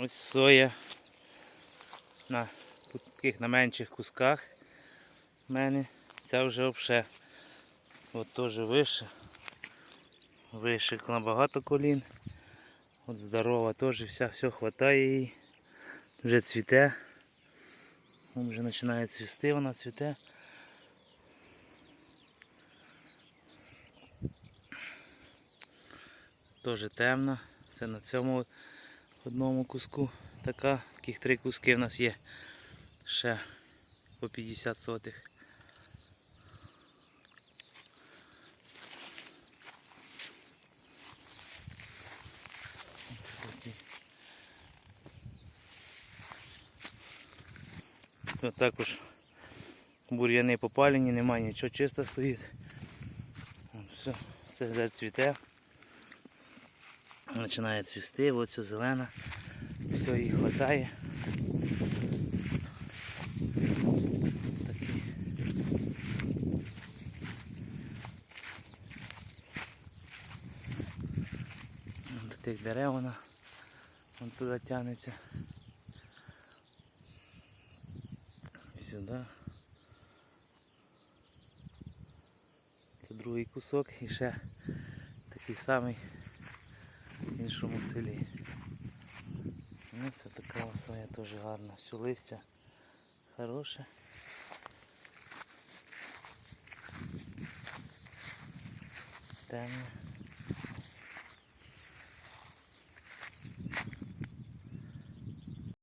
Ось соя на таких на менших кусках. У мене ця вже взагалі. От теж вище. Вище набагато колін. От здорова теж вся, все хватає їй. Вже цвіте. Вон вже починає цвісти, вона цвіте. Теж темно. Це на цьому одному куску така. Таких три куски в нас є. Ще по 50 сотих. Тут також бур'яни попалені, немає нічого, чисто стоїть. Все, все вже цвіте. Починає цвісти, все зелена. Все їй вистачає. До тих дерев вона вон туди тягнеться. Сюди. Це другий кусок і ще такий самий іншому селі. Ну, це така осоя теж гарна. Все листя хороше. Темне.